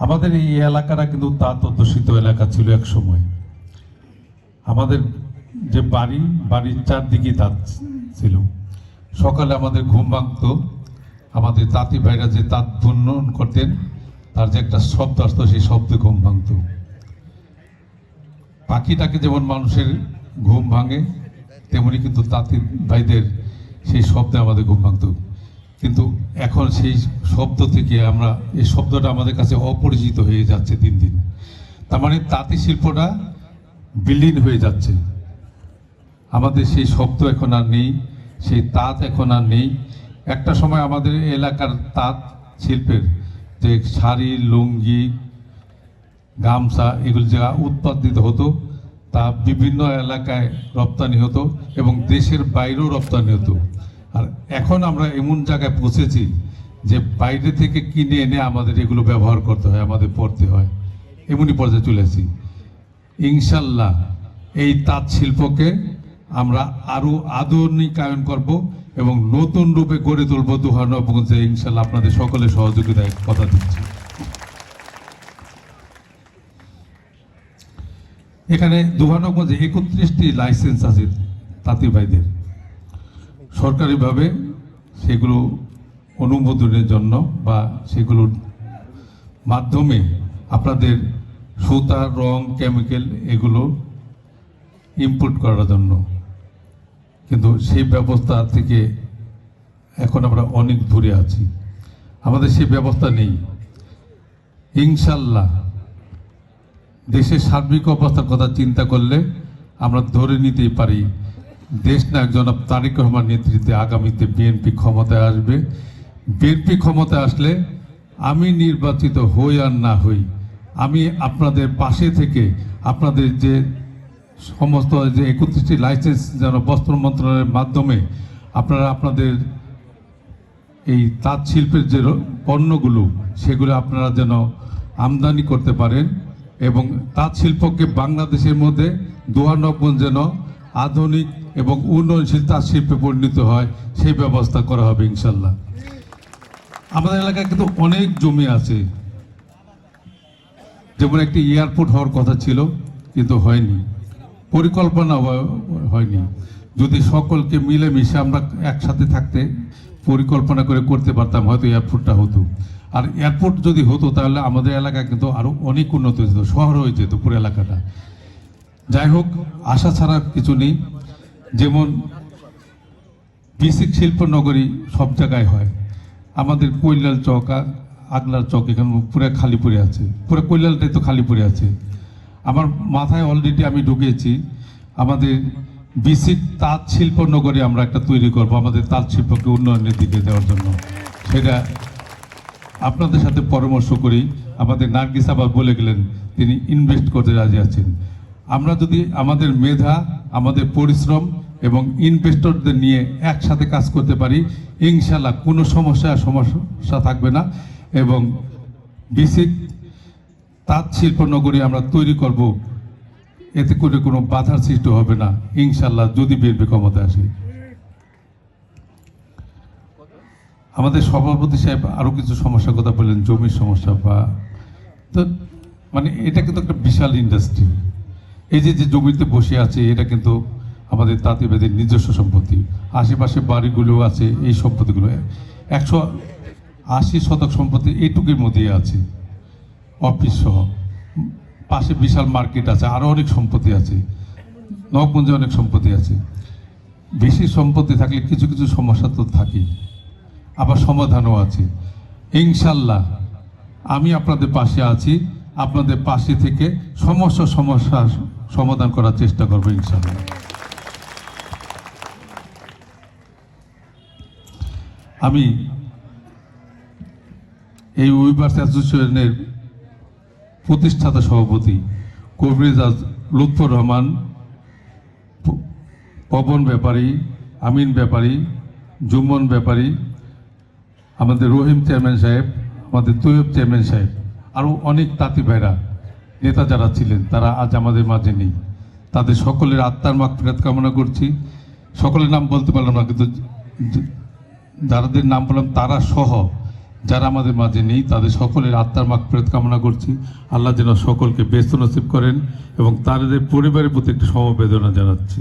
আমাদের এই এলাকাটা কিন্তু তাঁত অধ্যুষিত এলাকা ছিল এক সময়। আমাদের যে বাড়ি, বাড়ির চারদিকে তাঁত ছিল। সকালে আমাদের ঘুম ভাঙতো। আমাদের তাঁতি ভাইরা যে তাঁত বুনন করতেন, তার যে একটা শব্দ আসতো, সেই শব্দে ঘুম ভাঙতো। পাখিটাকে যেমন মানুষের ঘুম ভাঙে, তেমনি কিন্তু তাঁতি ভাইদের সেই শব্দে আমাদের ঘুম ভাঙতো। কিন্তু এখন সেই শব্দ থেকে আমরা, এই শব্দটা আমাদের কাছে অপরিচিত হয়ে যাচ্ছে দিন দিন। তার মানে তাঁতি শিল্পটা বিলীন হয়ে যাচ্ছে। আমাদের সেই শব্দ এখন আর নেই, সেই তাঁত এখন আর নেই। একটা সময় আমাদের এলাকার তাঁত শিল্পের যে শাড়ি, লুঙ্গি, গামছা, এগুলো যা উৎপাদিত হতো, তা বিভিন্ন এলাকায় রপ্তানি হতো এবং দেশের বাইরেও রপ্তানি হতো। আর এখন আমরা এমন জায়গায় পৌঁছেছি যে বাইরে থেকে কিনে এনে আমাদের এগুলো ব্যবহার করতে হয়, আমাদের পড়তে হয়। এমনই পর্যায়ে চলেছি ইনশাল্লাহ এই তাঁত শিল্পকে আমরা আরও আধুনিকায়ন করব এবং নতুন রূপে গড়ে তুলব দুহানগঞ্জে ইনশাল্লাহ আপনাদের সকলের সহযোগিতায় কথা দিচ্ছি। এখানে দুহানগঞ্জে একত্রিশটি লাইসেন্স আছে তাঁতি ভাইদের। সরকারিভাবে সেগুলো অনুমোদনের জন্য বা সেগুলোর মাধ্যমে আপনাদের সুতা, রং কেমিক্যাল এগুলো ইম্পোর্ট করার জন্য। কিন্তু সেই ব্যবস্থা থেকে এখন আমরা অনেক দূরে আছি। আমাদের সেই ব্যবস্থা নেই। ইনশাল্লাহ দেশের সার্বিক অবস্থার কথা চিন্তা করলে আমরা ধরে নিতেই পারি দেশ নায়ক জনাব তারেক রহমান নেতৃত্বে আগামীতে বিএনপি ক্ষমতায় আসবে। বিএনপি ক্ষমতায় আসলে আমি নির্বাচিত হই আর না হই, আমি আপনাদের পাশে থেকে আপনাদের যে সমস্ত যে একত্রিশটি লাইসেন্স যেন বস্ত্র মন্ত্রণালয়ের মাধ্যমে আপনারা আপনাদের এই তাঁত শিল্পের যে পণ্যগুলো, সেগুলো আপনারা যেন আমদানি করতে পারেন এবং তাঁত শিল্পকে বাংলাদেশের মধ্যে দোয়ানগঞ্জ যেন আধুনিক এবং উন্নয়নশীল তাঁত শিল্পে পরিণত হয়, সেই ব্যবস্থা করা হবে ইনশাল্লাহ। আমাদের এলাকায় কিন্তু অনেক জমি আছে। যেমন একটি এয়ারপোর্ট হওয়ার কথা ছিল, কিন্তু হয়নি। পরিকল্পনা হয়নি। যদি সকলকে মিলেমিশে আমরা একসাথে থাকতে, পরিকল্পনা করে করতে পারতাম, হয়তো এয়ারপোর্টটা হতো। আর এয়ারপোর্ট যদি হতো, তাহলে আমাদের এলাকা কিন্তু আরও অনেক উন্নত হয়ে যেত শহর হয়ে যেত পুরো এলাকাটা। যাই হোক আশা ছাড়া কিছু নেই। যেমন বেসিক শিল্প নগরী সব জায়গায় হয়। আমাদের কৈলাল চক আ- আগলার চক এখানে পুরো খালি পড়ে আছে। পুরো কৈলালটাই তো খালি পড়ে আছে। আমার মাথায় অলরেডি আমি ঢুকিয়েছি আমাদের বেসিক তাঁত শিল্প নগরী আমরা একটা তৈরি করব আমাদের তাঁত শিল্পকে উন্নয়নের দিকে দেওয়ার জন্য। সেটা আপনাদের সাথে পরামর্শ করি। আমাদের নার্গিস আবার বলে গেলেন, তিনি ইনভেস্ট করতে রাজি আছেন। আমরা যদি আমাদের মেধা, আমাদের পরিশ্রম এবং ইনভেস্টরদের নিয়ে একসাথে কাজ করতে পারি, ইনশাল্লাহ কোনো সমস্যা সমস্যা থাকবে না এবং বেসিক তাঁত শিল্প নগরী আমরা তৈরি করব। এতে করে কোনো বাধার সৃষ্টি হবে না। ইনশাল্লাহ যদি বিএনপি ক্ষমতা আসে। আমাদের সভাপতি সাহেব আরও কিছু সমস্যার কথা বললেন, জমির সমস্যা বা তো মানে এটা কিন্তু একটা বিশাল ইন্ডাস্ট্রি এই যে যে জমিতে বসে আছে, এটা কিন্তু আমাদের তাঁতিবাদের নিজস্ব সম্পত্তি। আশেপাশে বাড়িগুলো আছে, এই সম্পত্তিগুলো। একশো আশি শতক সম্পত্তি এইটুকুর মধ্যেই আছে। অফিস সহ। পাশে বিশাল মার্কেট আছে আরও অনেক সম্পত্তি আছে। নবগঞ্জে অনেক সম্পত্তি আছে। বেশি সম্পত্তি থাকলে কিছু কিছু সমস্যা তো থাকেই। আবার সমাধানও আছে। ইনশাল্লাহ, আমি আপনাদের পাশে আছি। আপনাদের পাশে থেকে সমস্ত সমস্যা সমাধান করার চেষ্টা করব ইনশাল্লাহ আমি এই উইভার্স অ্যাসোসিয়েশনের প্রতিষ্ঠাতা সভাপতি কবিরাজ লুৎফর রহমান পবন ব্যাপারী, আমিন ব্যাপারী জুম্মন ব্যাপারী, আমাদের রহিম চেয়ারম্যান সাহেব, আমাদের তৈয়ব চেয়ারম্যান সাহেব, আরও অনেক তাঁতি ভাইরা। নেতা যারা ছিলেন, তারা আজ আমাদের মাঝে নেই। তাদের সকলের আত্মার মাগফিরাত কামনা করছি। সকলের নাম বলতে পারলাম না, কিন্তু যারাদের নাম বললাম তারা সহ যারা আমাদের মাঝে নেই, তাদের সকলের আত্মার মাগফিরাত কামনা করছি। আল্লাহ যেন সকলকে ব্যস্ত নসিব করেন এবং তাদের পরিবারের প্রতি একটি সমবেদনা জানাচ্ছি।